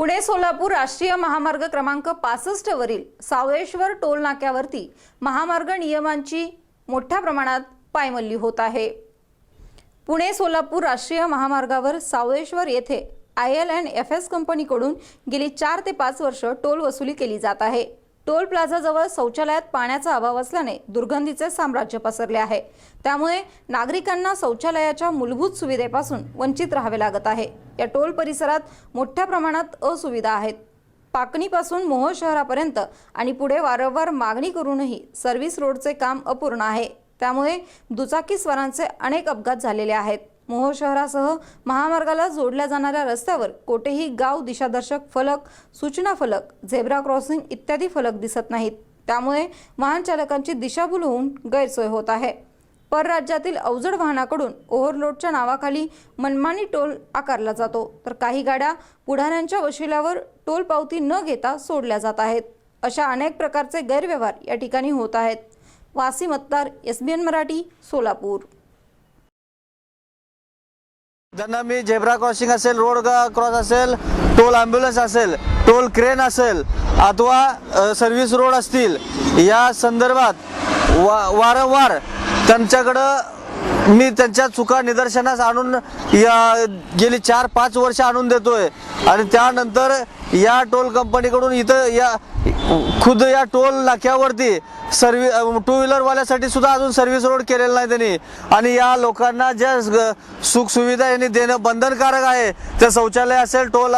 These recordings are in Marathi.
पुणे सोलापूर राष्ट्रीय महामार्ग क्रमांक पासष्ट वरील सावळेश्वर टोल नाक्यावरती महामार्ग नियमांची मोठ्या प्रमाणात पायमल्ली होत आहे. पुणे सोलापूर राष्ट्रीय महामार्गावर सावळेश्वर येथे I L and F S कंपनीकडून गेली चार ते पाच वर्ष टोल वसुली केली जात आहे. टोल प्लाझाजवळ शौचालयात पाण्याचा अभाव असल्याने दुर्गंधीचे साम्राज्य पसरले आहे. त्यामुळे नागरिकांना शौचालयाच्या मूलभूत सुविधेपासून वंचित राहावे लागत आहे. या टोल परिसरात मोठ्या प्रमाणात असुविधा आहेत. पाकणीपासून मोहोळ शहरापर्यंत आणि पुढे वारंवार मागणी करूनही सर्व्हिस रोडचे काम अपूर्ण आहे. त्यामुळे दुचाकीस्वारांचे अनेक अपघात झालेले आहेत. मोहोळ शहरासह महामार्गाला जोडल्या जाणाऱ्या रस्त्यावर कोठेही गाव दिशादर्शक फलक सूचना फलक झेब्रा क्रॉसिंग इत्यादी फलक दिसत नाहीत. त्यामुळे वाहन चालकांची दिशाभूल होऊन गैरसोय होत आहे. परराज्यातील अवजड वाहनाकडून ओव्हरलोडच्या नावाखाली मनमानी टोल आकारला जातो. तर काही गाड्या पुढाऱ्यांच्या वशिल्यावर टोल पावती न घेता सोडल्या जात आहेत. अशा अनेक प्रकारचे गैरव्यवहार या ठिकाणी होत आहेत. वासी मतदार S B N Marathi Solapur. ज्यांना मी झेब्रा क्रॉसिंग असेल रोड क्रॉस असेल टोल ॲम्ब्युलन्स असेल टोल क्रेन असेल अथवा सर्व्हिस रोड असतील या संदर्भात वा वारंवार त्यांच्याकडं मी त्यांच्या चुका निदर्शनास आणून या गेली चार पाच वर्ष आणून देतोय. आणि त्यानंतर या टोल कंपनीकडून इथं या खुद या टोल नाक्यावरती सर्वी टू व्हीलरवाल्यासाठी सुद्धा अजून सर्व्हिस रोड केलेला नाही त्यांनी. आणि या लोकांना ज्या सुखसुविधा यांनी देणं बंधनकारक आहे ते शौचालय असेल टोल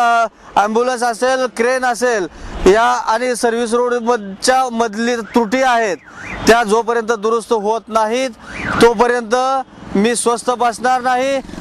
ॲम्ब्युलन्स असेल क्रेन असेल या आणि सर्व्हिस रोडच्या मधली त्रुटी आहेत त्या जोपर्यंत दुरुस्त होत नाहीत तोपर्यंत मी स्वस्त बसणार नाही.